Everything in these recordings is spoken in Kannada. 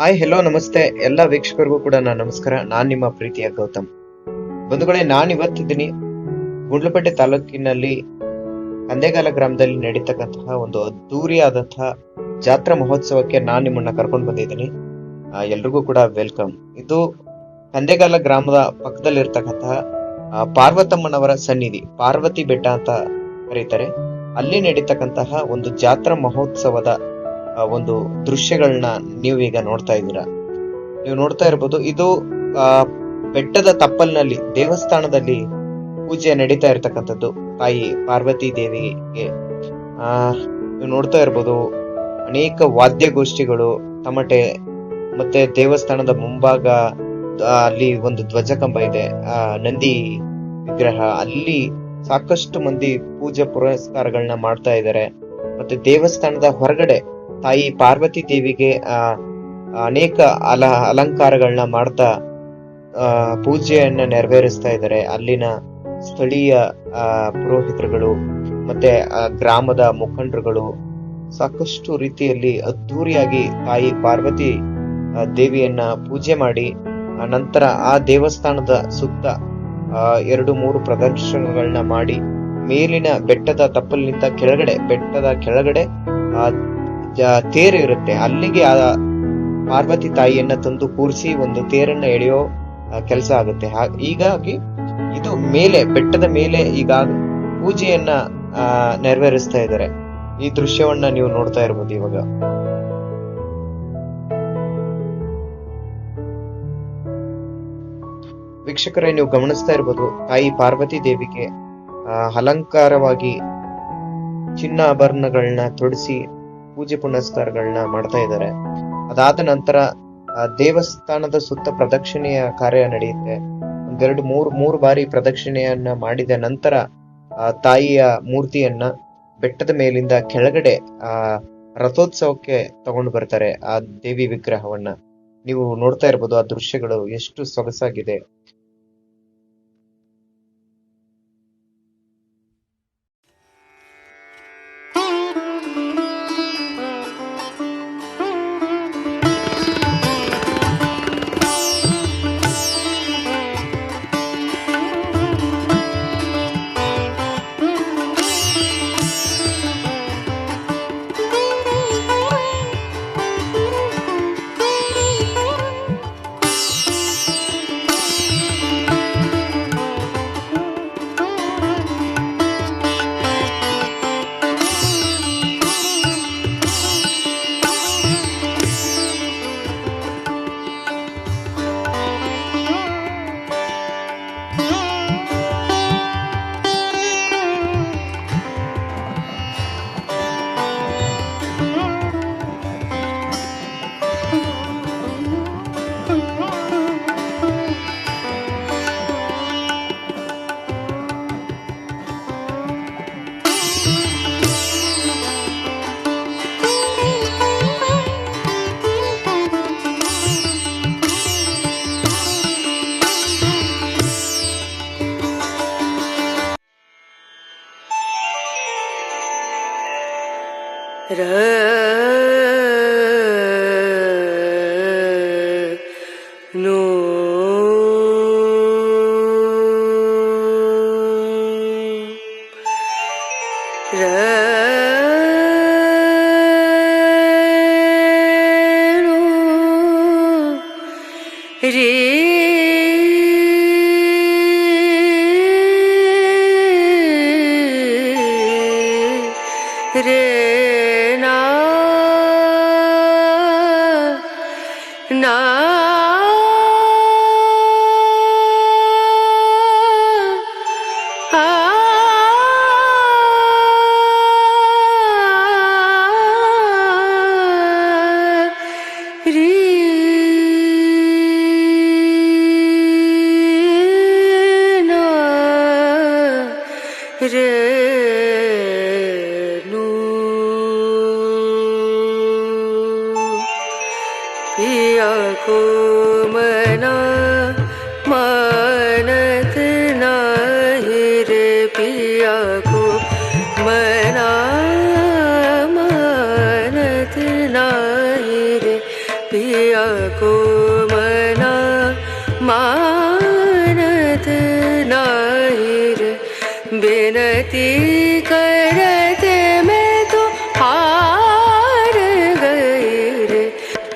ಹಾಯ್ ಹೆಲೋ ನಮಸ್ತೆ. ಎಲ್ಲ ವೀಕ್ಷಕರಿಗೂ ಕೂಡ ನಾನು ನಮಸ್ಕಾರ. ನಾನು ನಿಮ್ಮ ಪ್ರೀತಿಯ ಗೌತಮ್. ಬಂಧುಗಳೇ, ನಾನು ಇವತ್ತಿದ್ದೀನಿ ಗುಂಡ್ಲುಪೇಟೆ ತಾಲೂಕಿನಲ್ಲಿ ಅಂದೇಗಾಲ ಗ್ರಾಮದಲ್ಲಿ ನಡೀತಕ್ಕಂತಹ ಒಂದು ಅದ್ದೂರಿಯಾದಂತಹ ಜಾತ್ರಾ ಮಹೋತ್ಸವಕ್ಕೆ ನಾನು ನಿಮ್ಮನ್ನ ಕರ್ಕೊಂಡು ಬಂದಿದ್ದೀನಿ. ಎಲ್ರಿಗೂ ಕೂಡ ವೆಲ್ಕಮ್ ಇದು ಕಂದೇಗಾಲ ಗ್ರಾಮದ ಪಕ್ಕದಲ್ಲಿರ್ತಕ್ಕಂತಹ ಪಾರ್ವತಮ್ಮನವರ ಸನ್ನಿಧಿ, ಪಾರ್ವತಿ ಬೆಟ್ಟ ಅಂತ ಕರೀತಾರೆ. ಅಲ್ಲಿ ನಡೀತಕ್ಕಂತಹ ಒಂದು ಜಾತ್ರಾ ಮಹೋತ್ಸವದ ಒಂದು ದೃಶ್ಯಗಳನ್ನ ನೀವು ಈಗ ನೋಡ್ತಾ ಇದ್ದೀರಾ. ನೀವು ನೋಡ್ತಾ ಇರ್ಬೋದು, ಇದು ಬೆಟ್ಟದ ತಪ್ಪಲಿನಲ್ಲಿ, ದೇವಸ್ಥಾನದಲ್ಲಿ ಪೂಜೆ ನಡೀತಾ ಇರ್ತಕ್ಕಂಥದ್ದು, ತಾಯಿ ಪಾರ್ವತಿ ದೇವಿಗೆ. ಆ, ನೀವು ನೋಡ್ತಾ ಇರ್ಬೋದು, ಅನೇಕ ವಾದ್ಯಗೋಷ್ಠಿಗಳು ತಮಟೆ ಮತ್ತೆ ದೇವಸ್ಥಾನದ ಮುಂಭಾಗ ಅಲ್ಲಿ ಒಂದು ಧ್ವಜಕಂಬ ಇದೆ, ಆ, ನಂದಿ ವಿಗ್ರಹ. ಅಲ್ಲಿ ಸಾಕಷ್ಟು ಮಂದಿ ಪೂಜೆ ಪುರಸ್ಕಾರಗಳನ್ನ ಮಾಡ್ತಾ ಇದ್ದಾರೆ, ಮತ್ತೆ ದೇವಸ್ಥಾನದ ಹೊರಗಡೆ ತಾಯಿ ಪಾರ್ವತಿ ದೇವಿಗೆ ಅನೇಕ ಅಲ, ಅಲಂಕಾರಗಳನ್ನ ಮಾಡ್ತಾ ಪೂಜೆಯನ್ನ ನೆರವೇರಿಸ್ತಾ ಇದ್ದಾರೆ. ಅಲ್ಲಿನ ಸ್ಥಳೀಯ ಪುರೋಹಿತರುಗಳು ಮತ್ತೆ ಗ್ರಾಮದ ಮುಖಂಡರುಗಳು ಸಾಕಷ್ಟು ರೀತಿಯಲ್ಲಿ ಅದ್ದೂರಿಯಾಗಿ ತಾಯಿ ಪಾರ್ವತಿ ದೇವಿಯನ್ನ ಪೂಜೆ ಮಾಡಿ ನಂತರ ಆ ದೇವಸ್ಥಾನದ ಸುತ್ತ ಎರಡು ಮೂರು ಪ್ರದರ್ಶನಗಳನ್ನ ಮಾಡಿ, ಮೇಲಿನ ಬೆಟ್ಟದ ತಪ್ಪಲಿನಿಂದ ಕೆಳಗಡೆ, ಬೆಟ್ಟದ ಕೆಳಗಡೆ, ಆ ತೇರು ಇರುತ್ತೆ. ಅಲ್ಲಿಗೆ ಆ ಪಾರ್ವತಿ ತಾಯಿಯನ್ನ ತಂದು ಕೂರಿಸಿ ಒಂದು ತೇರನ್ನ ಎಳೆಯೋ ಕೆಲಸ ಆಗುತ್ತೆ. ಹೀಗಾಗಿ ಇದು ಮೇಲೆ, ಬೆಟ್ಟದ ಮೇಲೆ ಈಗ ಪೂಜೆಯನ್ನ ನೆರವೇರಿಸ್ತಾ ಇದ್ದಾರೆ. ಈ ದೃಶ್ಯವನ್ನ ನೀವು ನೋಡ್ತಾ ಇರ್ಬೋದು ಇವಾಗ. ವೀಕ್ಷಕರೇ, ನೀವು ಗಮನಿಸ್ತಾ ಇರ್ಬೋದು, ತಾಯಿ ಪಾರ್ವತಿ ದೇವಿಗೆ ಅಲಂಕಾರವಾಗಿ ಚಿನ್ನ ಆಭರಣಗಳನ್ನ ತೊಡಿಸಿ ಪೂಜೆ ಪುನಸ್ಕಾರಗಳನ್ನ ಮಾಡ್ತಾ ಇದ್ದಾರೆ. ಅದಾದ ನಂತರ ದೇವಸ್ಥಾನದ ಸುತ್ತ ಪ್ರದಕ್ಷಿಣೆಯ ಕಾರ್ಯ ನಡೆಯುತ್ತೆ. ಒಂದೆರಡು ಮೂರು ಮೂರು ಬಾರಿ ಪ್ರದಕ್ಷಿಣೆಯನ್ನ ಮಾಡಿದ ನಂತರ ತಾಯಿಯ ಮೂರ್ತಿಯನ್ನ ಬೆಟ್ಟದ ಮೇಲಿಂದ ಕೆಳಗಡೆ, ಆ, ರಥೋತ್ಸವಕ್ಕೆ ತಗೊಂಡು ಬರ್ತಾರೆ ಆ ದೇವಿ ವಿಗ್ರಹವನ್ನ. ನೀವು ನೋಡ್ತಾ ಇರ್ಬೋದು ಆ ದೃಶ್ಯಗಳು ಎಷ್ಟು ಸೊಗಸಾಗಿದೆ. रे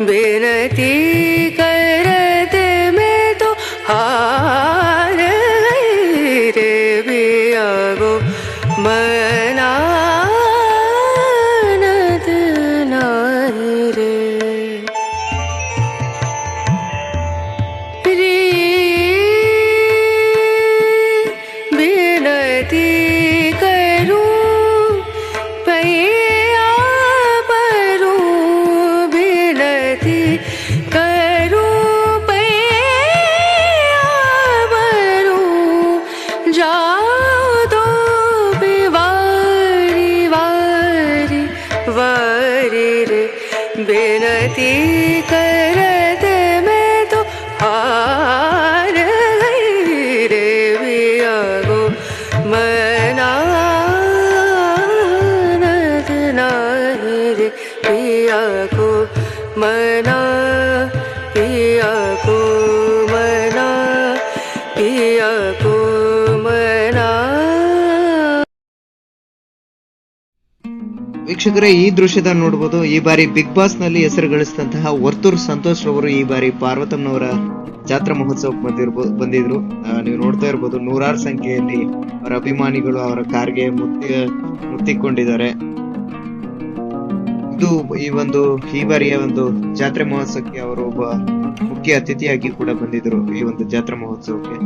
विरती ವೀಕ್ಷಕರೇ, ಈ ದೃಶ್ಯದ ನೋಡಬಹುದು ಈ ಬಾರಿ ಬಿಗ್ ಬಾಸ್ನಲ್ಲಿ ಹೆಸರು ಗಳಿಸಿದಂತಹ ವರ್ತೂರ್ ಸಂತೋಷ್ ರವರು ಈ ಬಾರಿ ಪಾರ್ವತಮ್ಮನವರ ಜಾತ್ರಾ ಮಹೋತ್ಸವಕ್ಕೆ ಬಂದಿರ್ಬೋದು ಬಂದಿದ್ರು. ನೀವು ನೋಡ್ತಾ ಇರ್ಬೋದು, ನೂರಾರು ಸಂಖ್ಯೆಯಲ್ಲಿ ಅವರ ಅಭಿಮಾನಿಗಳು ಅವರ ಕಾರ್ಗೆ ಮುತ್ತಿ, ಮುತ್ತಿಕೊಂಡಿದ್ದಾರೆ. ಇದು ಈ ಒಂದು, ಈ ಬಾರಿಯ ಒಂದು ಜಾತ್ರೆ ಮಹೋತ್ಸವಕ್ಕೆ ಅವರು ಒಬ್ಬ ಮುಖ್ಯ ಅತಿಥಿಯಾಗಿ ಕೂಡ ಬಂದಿದ್ರು ಈ ಒಂದು ಜಾತ್ರಾ ಮಹೋತ್ಸವಕ್ಕೆ.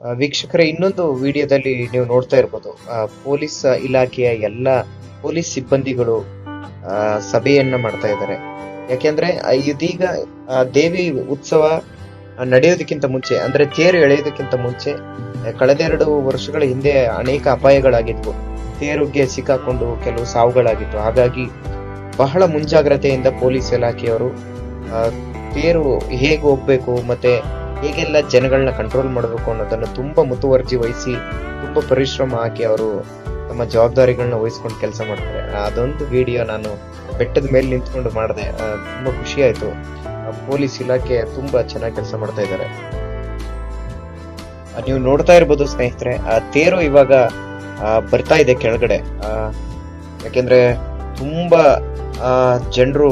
ವೀಕ್ಷಕರೇ, ಇನ್ನೊಂದು ವಿಡಿಯೋದಲ್ಲಿ ನೀವು ನೋಡ್ತಾ ಇರ್ಬೋದು ಪೊಲೀಸ್ ಇಲಾಖೆಯ ಎಲ್ಲ ಪೊಲೀಸ್ ಸಿಬ್ಬಂದಿಗಳು ಸಭೆಯನ್ನ ಮಾಡ್ತಾ ಇದ್ದಾರೆ. ಯಾಕೆಂದ್ರೆ ಇದೀಗ ದೇವಿ ಉತ್ಸವ ನಡೆಯೋದಕ್ಕಿಂತ ಮುಂಚೆ, ಅಂದ್ರೆ ತೇರು ಎಳೆಯೋದಕ್ಕಿಂತ ಮುಂಚೆ, ಕಳೆದ ಕಳೆದೆರಡು ವರ್ಷಗಳ ಹಿಂದೆ ಅನೇಕ ಅಪಾಯಗಳಾಗಿದ್ವು. ತೇರುಗೆ ಸಿಕ್ಕಾಕೊಂಡು ಕೆಲವು ಸಾವುಗಳಾಗಿತ್ತು. ಹಾಗಾಗಿ, ಬಹಳ ಮುಂಜಾಗ್ರತೆಯಿಂದ ಪೊಲೀಸ್ ಇಲಾಖೆಯವರು ತೇರು ಹೇಗೆ ಹೋಗ್ಬೇಕು, ಮತ್ತೆ ಹೇಗೆಲ್ಲ ಜನಗಳನ್ನ ಕಂಟ್ರೋಲ್ ಮಾಡಬೇಕು ಅನ್ನೋದನ್ನ ತುಂಬಾ ಮುತುವರ್ಜಿ ವಹಿಸಿ, ತುಂಬಾ ಪರಿಶ್ರಮ ಹಾಕಿ ಅವರು ತಮ್ಮ ಜವಾಬ್ದಾರಿಗಳನ್ನ ವಹಿಸ್ಕೊಂಡು ಕೆಲಸ ಮಾಡ್ತಾರೆ. ಅದೊಂದು ವಿಡಿಯೋ ನಾನು ಬೆಟ್ಟದ ಮೇಲೆ ನಿಂತ್ಕೊಂಡು ಮಾಡಿದೆ. ತುಂಬಾ ಖುಷಿ ಆಯ್ತು. ಪೊಲೀಸ್ ಇಲಾಖೆ ತುಂಬಾ ಚೆನ್ನಾಗಿ ಕೆಲಸ ಮಾಡ್ತಾ ಇದ್ದಾರೆ ನೀವು ನೋಡ್ತಾ ಇರ್ಬೋದು ಸ್ನೇಹಿತರೆ, ಆ ತೇರು ಇವಾಗ ಬರ್ತಾ ಇದೆ ಕೆಳಗಡೆ. ಯಾಕೆಂದ್ರೆ ತುಂಬಾ ಜನರು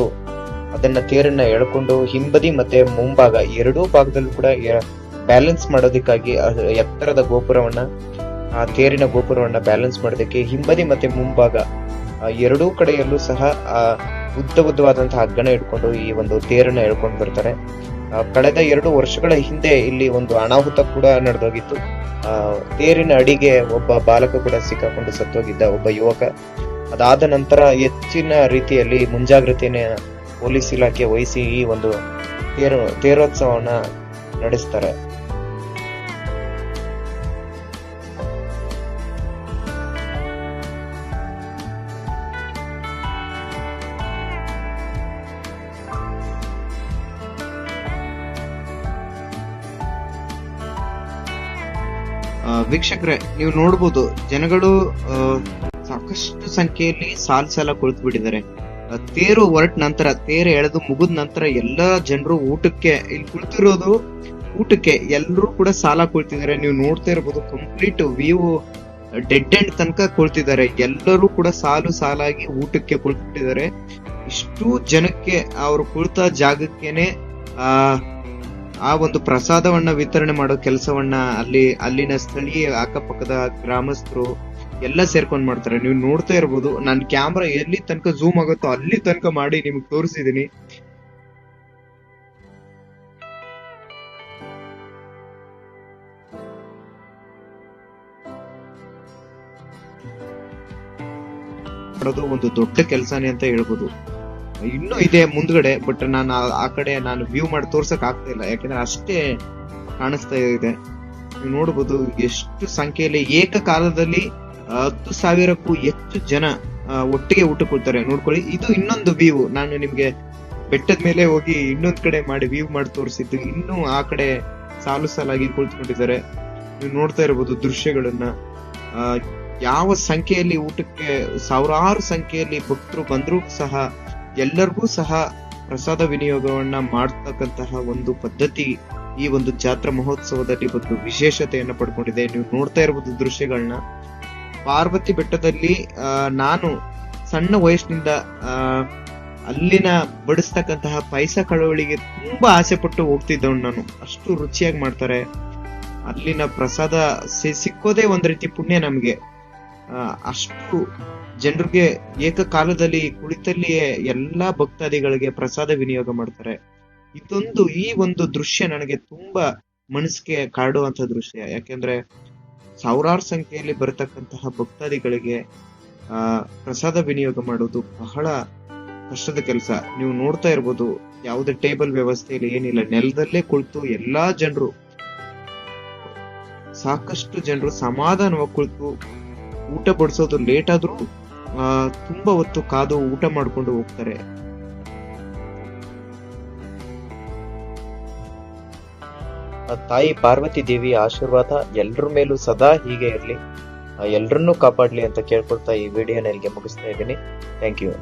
ಅದನ್ನ ತೇರನ್ನ ಎಳ್ಕೊಂಡು ಹಿಂಬದಿ ಮತ್ತೆ ಮುಂಭಾಗ ಎರಡೂ ಭಾಗದಲ್ಲೂ ಕೂಡ ಬ್ಯಾಲೆನ್ಸ್ ಮಾಡೋದಕ್ಕಾಗಿ ಎತ್ತರದ ಗೋಪುರವನ್ನ ಆ ತೇರಿನ ಗೋಪುರವನ್ನ ಬ್ಯಾಲೆನ್ಸ್ ಮಾಡೋದಕ್ಕೆ ಹಿಂಬದಿ ಮತ್ತೆ ಮುಂಭಾಗ ಎರಡೂ ಕಡೆಯಲ್ಲೂ ಸಹ ಆ ಉದ್ದ ಉದ್ದವಾದಂತಹ ಹಗ್ಗಣ ಇಟ್ಕೊಂಡು ಈ ಒಂದು ತೇರನ್ನ ಎಳ್ಕೊಂಡು ಬರ್ತಾರೆ. ಕಳೆದ ಎರಡು ವರ್ಷಗಳ ಹಿಂದೆ ಇಲ್ಲಿ ಒಂದು ಅನಾಹುತ ಕೂಡ ನಡೆದೋಗಿತ್ತು. ಆ, ತೇರಿನ ಅಡಿಗೆ ಒಬ್ಬ ಬಾಲಕ ಕೂಡ ಸಿಕ್ಕಾಕೊಂಡು ಸತ್ತೋಗಿದ್ದ ಒಬ್ಬ ಯುವಕ. ಅದಾದ ನಂತರ ಹೆಚ್ಚಿನ ರೀತಿಯಲ್ಲಿ ಮುಂಜಾಗ್ರತೆಯನ್ನ ಪೊಲೀಸ್ ಇಲಾಖೆ ವಹಿಸಿ ಈ ಒಂದು ತೇರು ತೇರೋತ್ಸವವನ್ನ ನಡೆಸ್ತಾರೆ. ವೀಕ್ಷಕರೇ, ನೀವು ನೋಡ್ಬೋದು ಜನಗಳು ಸಾಕಷ್ಟು ಸಂಖ್ಯೆಯಲ್ಲಿ ಸಾಲ್ ಸಾಲ ಕುಳಿತು ಬಿಟ್ಟಿದ್ದಾರೆ ತೇರು ಹೊರಟ ನಂತರ, ತೇರು ಎಳೆದು ಮುಗಿದ ನಂತರ ಎಲ್ಲಾ ಜನರು ಊಟಕ್ಕೆ, ಇಲ್ಲಿ ಕುಳಿತಿರೋದು ಊಟಕ್ಕೆ ಎಲ್ಲರೂ ಕೂಡ ಸಾಲ ಕುಳಿತಿದ್ದಾರೆ ನೀವು ನೋಡ್ತಾ ಇರ್ಬೋದು ಕಂಪ್ಲೀಟ್ ವ್ಯೂ ಡೆಡ್ ಎಂಡ್ ತನಕ ಕುಳ್ತಿದ್ದಾರೆ. ಎಲ್ಲರೂ ಕೂಡ ಸಾಲು ಸಾಲಾಗಿ ಊಟಕ್ಕೆ ಕುಳಿತಿದ್ದಾರೆ. ಇಷ್ಟು ಜನಕ್ಕೆ, ಅವರು ಕುಳಿತ ಜಾಗಕ್ಕೇನೆ, ಆ ಆ ಒಂದು ಪ್ರಸಾದವನ್ನ ವಿತರಣೆ ಮಾಡೋ ಕೆಲಸವನ್ನ ಅಲ್ಲಿ, ಅಲ್ಲಿನ ಸ್ಥಳೀಯ ಅಕ್ಕಪಕ್ಕದ ಗ್ರಾಮಸ್ಥರು ಎಲ್ಲ ಸೇರ್ಕೊಂಡ್ ಮಾಡ್ತಾರೆ. ನೀವು ನೋಡ್ತಾ ಇರ್ಬೋದು, ನಾನು ಕ್ಯಾಮ್ರಾ ಎಲ್ಲಿ ತನಕ ಝೂಮ್ ಆಗುತ್ತೋ ಅಲ್ಲಿ ತನಕ ಮಾಡಿ ನಿಮ್ಗೆ ತೋರಿಸಿದೀನಿ. ಒಂದು ದೊಡ್ಡ ಕೆಲಸನೇ ಅಂತ ಹೇಳ್ಬೋದು. ಇನ್ನೂ ಇದೆ ಮುಂದ್ಗಡೆ ಬಟ್ ನಾನು ಆ- ಕಡೆ ನಾನು ವ್ಯೂ ಮಾಡಿ ತೋರ್ಸಕ್ ಆಗ್ತಾ ಇಲ್ಲ. ಯಾಕಂದ್ರೆ ಅಷ್ಟೇ ಕಾಣಿಸ್ತಾ ಇದೆ. ನೀವು ನೋಡ್ಬೋದು ಎಷ್ಟು ಸಂಖ್ಯೆಯಲ್ಲಿ ಏಕಕಾಲದಲ್ಲಿ ಹತ್ತು ಸಾವಿರಕ್ಕೂ ಹೆಚ್ಚು ಜನ ಒಟ್ಟಿಗೆ ಊಟ ಕೊಡ್ತಾರೆ. ನೋಡ್ಕೊಳ್ಳಿ, ಇದು ಇನ್ನೊಂದು ವ್ಯೂ ನಾನು ನಿಮ್ಗೆ ಬೆಟ್ಟದ ಮೇಲೆ ಹೋಗಿ ಇನ್ನೊಂದ್ ಕಡೆ ಮಾಡಿ ವ್ಯೂ ಮಾಡಿ ತೋರಿಸಿದ್ದು. ಇನ್ನೂ ಆ ಕಡೆ ಸಾಲು ಸಾಲಾಗಿ ಕುಳಿತುಕೊಂಡಿದ್ದಾರೆ. ನೀವು ನೋಡ್ತಾ ಇರಬಹುದು ದೃಶ್ಯಗಳನ್ನ. ಯಾವ ಸಂಖ್ಯೆಯಲ್ಲಿ ಊಟಕ್ಕೆ, ಸಾವಿರಾರು ಸಂಖ್ಯೆಯಲ್ಲಿ ಭಕ್ತರು ಬಂದರೂ ಸಹ ಎಲ್ಲರಿಗೂ ಸಹ ಪ್ರಸಾದ ವಿನಿಯೋಗವನ್ನ ಮಾಡ್ತಕ್ಕಂತಹ ಒಂದು ಪದ್ಧತಿ ಈ ಒಂದು ಜಾತ್ರಾ ಮಹೋತ್ಸವದಲ್ಲಿ ಒಂದು ವಿಶೇಷತೆಯನ್ನು ಪಡ್ಕೊಂಡಿದೆ. ನೀವು ನೋಡ್ತಾ ಇರಬಹುದು ದೃಶ್ಯಗಳನ್ನ ಪಾರ್ವತಿ ಬೆಟ್ಟದಲ್ಲಿ ನಾನು ಸಣ್ಣ ವಯಸ್ಸಿನಿಂದ ಅಲ್ಲಿನ ಬಡಿಸ್ತಕ್ಕಂತಹ ಪೈಸ ಕಳವಳಿಗೆ ತುಂಬಾ ಆಸೆ ಪಟ್ಟು ಹೋಗ್ತಿದ್ದವನು ನಾನು. ಅಷ್ಟು ರುಚಿಯಾಗಿ ಮಾಡ್ತಾರೆ. ಅಲ್ಲಿನ ಪ್ರಸಾದ ಸಿಕ್ಕೋದೇ ಒಂದ್ ರೀತಿ ಪುಣ್ಯ ನಮ್ಗೆ. ಅಷ್ಟು ಜನರಿಗೆ ಏಕಕಾಲದಲ್ಲಿ ಕುಳಿತಲ್ಲಿಯೇ ಎಲ್ಲಾ ಭಕ್ತಾದಿಗಳಿಗೆ ಪ್ರಸಾದ ವಿನಿಯೋಗ ಮಾಡ್ತಾರೆ. ಇದೊಂದು ಈ ಒಂದು ದೃಶ್ಯ ನನಗೆ ತುಂಬಾ ಮನಸ್ಸಿಗೆ ಕಾಡುವಂತ ದೃಶ್ಯ. ಯಾಕೆಂದ್ರೆ ಸಾವಿರಾರು ಸಂಖ್ಯೆಯಲ್ಲಿ ಬರತಕ್ಕಂತಹ ಭಕ್ತಾದಿಗಳಿಗೆ, ಆ, ಪ್ರಸಾದ ವಿನಿಯೋಗ ಮಾಡೋದು ಬಹಳ ಕಷ್ಟದ ಕೆಲಸ. ನೀವು ನೋಡ್ತಾ ಇರ್ಬೋದು, ಯಾವುದೇ ಟೇಬಲ್ ವ್ಯವಸ್ಥೆ ಇಲ್ಲ ಏನಿಲ್ಲ. ನೆಲದಲ್ಲೇ ಕುಳಿತು ಎಲ್ಲಾ ಜನರು ಸಾಕಷ್ಟು ಜನರು ಸಮಾಧಾನವಾಗಿ ಕುಳಿತು ಊಟ ಬಡಿಸೋದು ಲೇಟ್ ಆದ್ರೂ ತುಂಬಾ ಹೊತ್ತು ಕಾದು ಊಟ ಮಾಡ್ಕೊಂಡು ಹೋಗ್ತಾರೆ. ತಾಯಿ ಪಾರ್ವತಿ ದೇವಿ ಆಶೀರ್ವಾದ ಎಲ್ರ ಮೇಲೂ ಸದಾ ಹೀಗೆ ಇರಲಿ. ಎಲ್ರನ್ನೂ ಕಾಪಾಡ್ಲಿ ಅಂತ ಕೇಳ್ಕೊಳ್ತಾ ಈ ವಿಡಿಯೋನ ಇಲ್ಲಿಗೆ ಮುಗಿಸ್ತಾ ಇದ್ದೀನಿ. Thank you